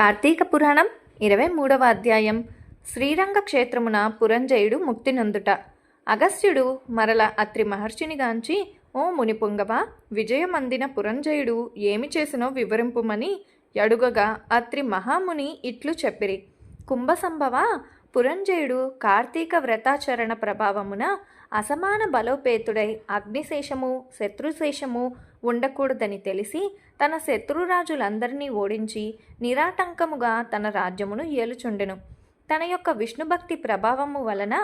కార్తీక పురాణం ఇరవై మూడవ అధ్యాయం. శ్రీరంగ క్షేత్రమున పురంజయుడు ముక్తి నందుట. అగస్త్యుడు మరల అత్రి మహర్షిని గాంచి ఓ మునిపుంగవ విజయమందిన పురంజయుడు ఏమి చేసినో వివరింపుమని అడుగగా అత్రి మహాముని ఇట్లు చెప్పిరి. కుంభసంభవ పురంజయుడు కార్తీక వ్రతాచరణ ప్రభావమున అసమాన బలోపేతుడై అగ్నిశేషము శత్రుశేషము ఉండకూడదని తెలిసి తన శత్రురాజులందరినీ ఓడించి నిరాటంకముగా తన రాజ్యమును ఏలుచుండెను. తన యొక్క విష్ణుభక్తి ప్రభావము వలన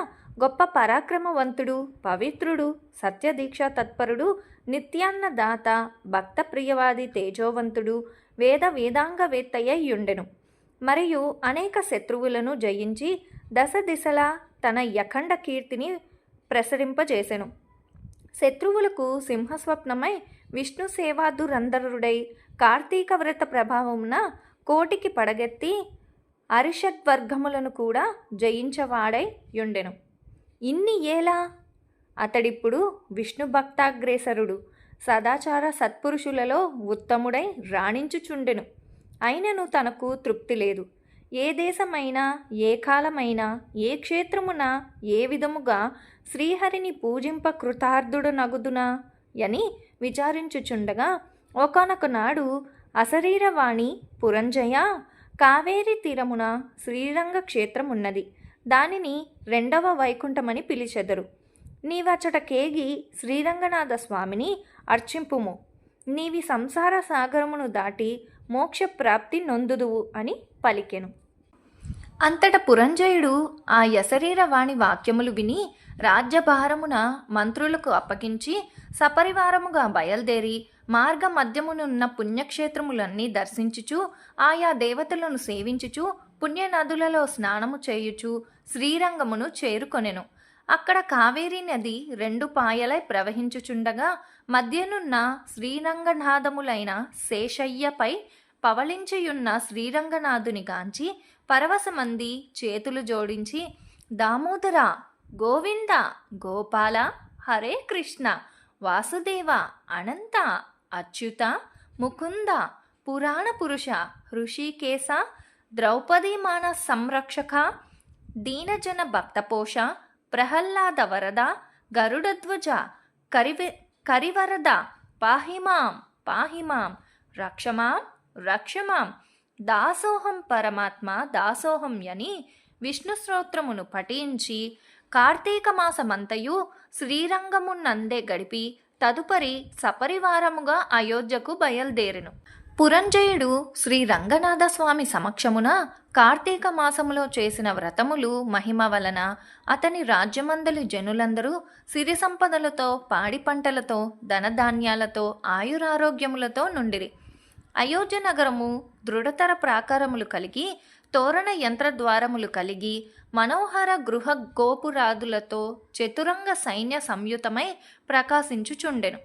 గొప్ప పరాక్రమవంతుడు పవిత్రుడు సత్యదీక్షా తత్పరుడు నిత్యాన్నదాత భక్త ప్రియవాది తేజోవంతుడు వేద వేదాంగవేత్తయ్యుండెను మరియు అనేక శత్రువులను జయించి దశ దిశలా తన యఖండ కీర్తిని ప్రసరింపజేసెను. శత్రువులకు సింహస్వప్నమై విష్ణు సేవాదురంధరుడై కార్తీక వ్రత ప్రభావమున కోటికి పడగెత్తి అరిషద్వర్గములను కూడా జయించవాడై యుండెను. ఇన్ని ఏలా? అతడిప్పుడు విష్ణు భక్తాగ్రేసరుడు సదాచార సత్పురుషులలో ఉత్తముడై రాణించుచుండెను. అయినను తనకు తృప్తి లేదు. ఏ దేశమైనా ఏ కాలమైనా ఏ క్షేత్రమున ఏ విధముగా శ్రీహరిని పూజింప కృతార్థుడు నగుదునా అని విచారించుచుండగా ఒకనొక నాడు అశరీరవాణి పురంజయ కావేరి తీరమున శ్రీరంగ క్షేత్రం ఉన్నది దానిని రెండవ వైకుంఠమని పిలిచెదరు. నీవచ్చట కేగి శ్రీరంగనాథ స్వామిని అర్చింపుము. నీవి సంసార సాగరమును దాటి మోక్ష ప్రాప్తి నొందుదువు అని పలికెను. అంతట పురంజయుడు ఆ యశరీరవాణి వాక్యములు విని రాజ్యభారమున మంత్రులకు అప్పగించి సపరివారముగా బయలుదేరి మార్గ మధ్యమునున్న పుణ్యక్షేత్రములన్నీ దర్శించుచు ఆయా దేవతలను సేవించుచు పుణ్యనదులలో స్నానము చేయుచు శ్రీరంగమును చేరుకొనెను. అక్కడ కావేరీ నది రెండు పాయలై ప్రవహించుచుండగా మధ్యనున్న శ్రీరంగనాథములైన శేషయ్యపై పవళించియున్న శ్రీరంగనాథుని గాంచి పరవశమంది చేతులు జోడించి దామోదర గోవింద గోపాల హరే కృష్ణ వాసుదేవ అనంత అచ్యుత ముకుంద పురాణ పురుష హృషికేశ ద్రౌపదీ మాన సంరక్షక దీనజన భక్తపోష ప్రహ్లాద వరద గరుడధ్వజ కరివె కరివరద పాహిమాం పాహిమాం రక్షమాం రక్షమాం. దాసోహం పరమాత్మ దాసోహం అని విష్ణుస్తోత్రమును పఠించి కార్తీక మాసమంతయు శ్రీరంగమున్నందే గడిపి తదుపరి సపరివారముగా అయోధ్యకు బయలుదేరెను. పురంజయుడు శ్రీ రంగనాథ స్వామి సమక్షమున కార్తీక మాసములో చేసిన వ్రతములు మహిమ వలన అతని రాజ్యమందలి జనులందరూ సిరి సంపదలతో పాడి పంటలతో ధనధాన్యాలతో ఆయురారోగ్యములతో నుండిరి. అయోధ్య నగరము దృఢతర ప్రాకారములు కలిగి తోరణ యంత్రద్వారములు కలిగి మనోహర గృహ గోపురాదులతో చతురంగ సైన్య సంయుతమై ప్రకాశించుచుండెను.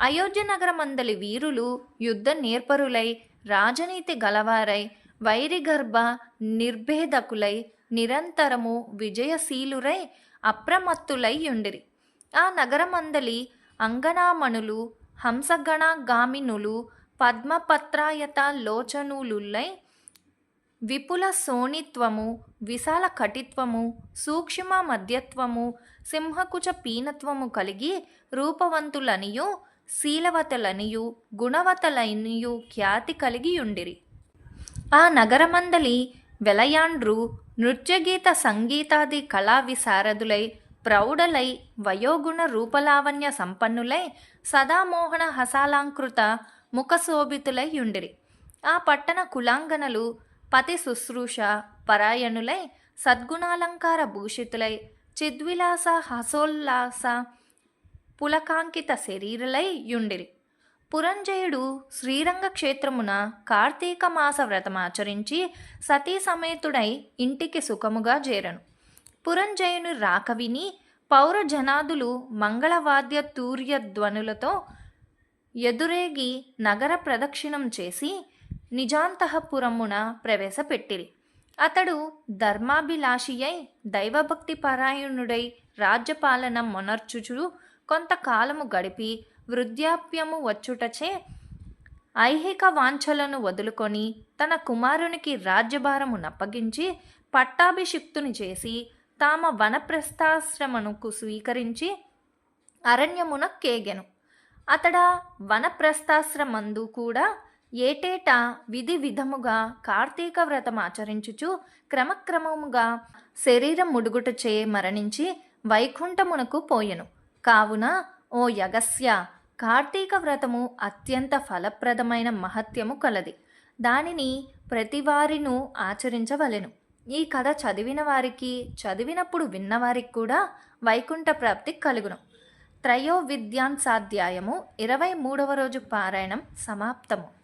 అయోధ్య నగరమందలి వీరులు యుద్ధ నేర్పరులై రాజనీతి గలవారై వైరిగర్భ నిర్భేదకులై నిరంతరము విజయశీలురై అప్రమత్తులై యుండిరి. ఆ నగరమందలి అంగనామణులు హంసగణగామినులు పద్మపత్రాయత లోచనులులై విపుల సోనిత్వము విశాల కటిత్వము సూక్ష్మ మధ్యత్వము సింహకుచ పీనత్వము కలిగి రూపవంతులనియు శీలవతలనియు గుణవతలనియు ఖ్యాతి కలిగి ఉండిరి ఆ నగరమందలి వెలయాండ్రు నృత్యగీత సంగీతాది కళా విశారదులై ప్రౌఢలై వయోగుణ రూపలావణ్య సంపన్నులై సదామోహన హసాలాంకృత ముఖశోభితులై ఆ పట్టణ కులాంగనలు పతి శుశ్రూష పరాయణులై సద్గుణాలంకార భూషితులై చిద్విలాస హసోల్లాస పులకాంకిత శరీరులై యుండిరి. పురంజయుడు శ్రీరంగ క్షేత్రమున కార్తీక మాస వ్రతమాచరించి సతీ సమేతుడై ఇంటికి సుఖముగా చేరను. పురంజయుని రాక విని పౌర జనాదులు మంగళవాద్య తూర్యధ్వనులతో ధ్వనులతో ఎదురేగి నగర ప్రదక్షిణం చేసి నిజాంతఃపురమున ప్రవేశపెట్టిరి. అతడు ధర్మాభిలాషియై దైవభక్తి పరాయణుడై రాజ్యపాలన మొనర్చుచు కొంతకాలము గడిపి వృద్ధాప్యము వచ్చుటచే ఐహిక వాంఛలను వదులుకొని తన కుమారునికి రాజ్యభారము నప్పగించి పట్టాభిషిక్తుని చేసి తామ వనప్రస్థాశ్రమనుకు స్వీకరించి అరణ్యమున కేగెను. అతడ వనప్రస్థాశ్రమందు కూడా ఏటేటా విధి విధముగా కార్తీక వ్రతం ఆచరించుచు క్రమక్రమముగా శరీరం ముడుగుటచే మరణించి వైకుంఠమునకు పోయెను. కావున ఓ యగస్య కార్తీక వ్రతము అత్యంత ఫలప్రదమైన మహత్యము కలది. దానిని ప్రతివారిను ఆచరించవలెను. ఈ కథ చదివిన వారికి చదివినప్పుడు విన్నవారికి కూడా వైకుంఠ ప్రాప్తి కలుగును. త్రయో విద్యాంసాధ్యాయము ఇరవై మూడవ రోజు పారాయణం సమాప్తము.